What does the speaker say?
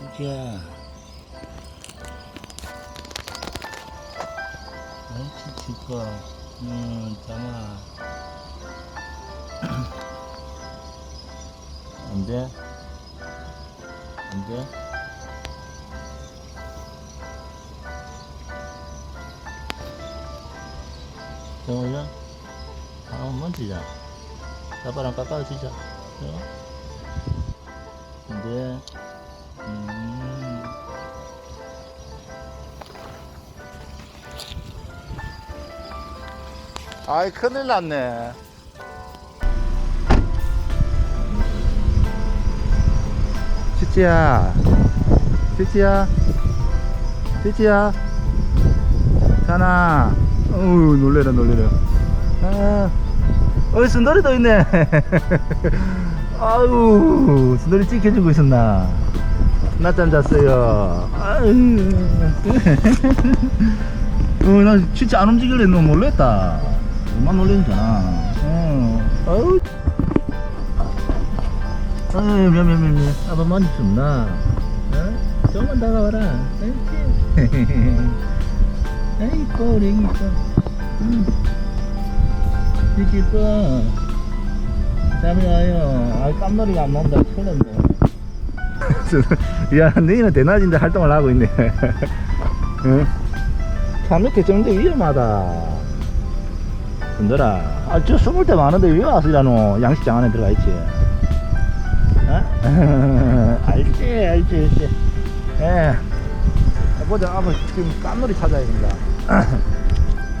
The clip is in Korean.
야. 아이치 치과. 음, 잠아. 안 돼? 안 돼? 정우야? 아, 만지자. 나바랑 깎아주자. 어? 안 돼. 아이, 큰일 났네. 치치야. 치치야. 치치야. 자나. 어우, 놀래라, 놀래라. 아, 어이, 순돌이도 있네. 아유, 순돌이 찍혀주고 있었나. 낮잠 잤어요. 아유. 어, 나 진짜 안 움직일래. 너 놀랬다. 얼마나 놀랬잖아. 어. 아유. 아유, 미안, 미안, 미안, 미안. 아빠 많이 춥나? 어? 조금만 다가와라. 옳지. 아이고, 우리 애기 이뻐. 응. 이렇게 이뻐. 잠이 와요. 아, 깜놀이가 안 난다. 큰일 났네. 야, 너희는 대낮인데 활동을 하고 있네. 응? 참 이렇게 정도 위험하다. 흔들아. 아, 저 숨을 때 많은데 왜 와서 이라노? 양식장 안에 들어가 있지. 어? 알지, 알지, 알지. 예. 보자, 아버 지금 깜놀이 찾아야 된다.